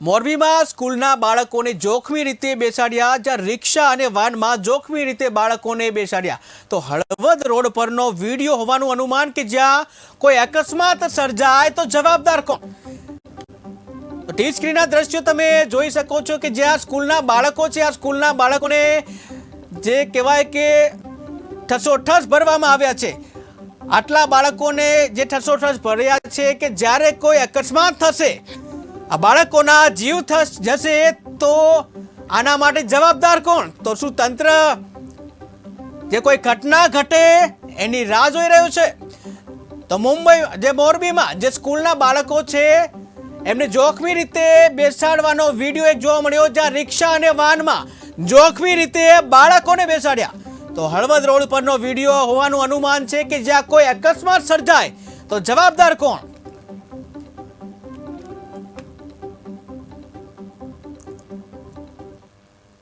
મોરબીમાં સ્કૂલના બાળકોને જોખમી રીતે બેસાડ્યા, જ્યાં રિક્ષા અને વાનમાં જોખમી રીતે બાળકોને બેસાડ્યા. તો હળવદ રોડ પરનો વીડિયો હોવાનું અનુમાન કે જ્યાં કોઈ અકસ્માત સર્જાય તો જવાબદાર કોણ? ટી સ્ક્રીનના દ્રશ્યો તમે જોઈ શકો છો કે જ્યાં સ્કૂલના બાળકો છે, આ સ્કૂલના બાળકોને જે કહેવાય કે ઠસોઠસ ભરવામાં આવ્યા છે. આટલા બાળકોને જે ઠસોઠસ ભર્યા છે કે જ્યારે કોઈ અકસ્માત થશે આ બાળકોના જીવ થસ જશે તો આના માટે જવાબદાર કોણ? તો શું તંત્ર? જે કોઈ ઘટના ઘટે એની રાહ જોઈ રહ્યું છે. તો મુંબઈ, જે મોરબીમાં જે સ્કૂલના બાળકો છે, એમને જોખમી રીતે બેસાડવાનો વીડિયો એક જોવા મળ્યો જ્યાં રિક્ષા અને વાનમાં જોખમી રીતે બાળકોને બેસાડ્યા. તો હળવદ રોડ પરનો વીડિયો હોવાનું અનુમાન છે કે જ્યાં કોઈ અકસ્માત સર્જાય તો જવાબદાર કોણ?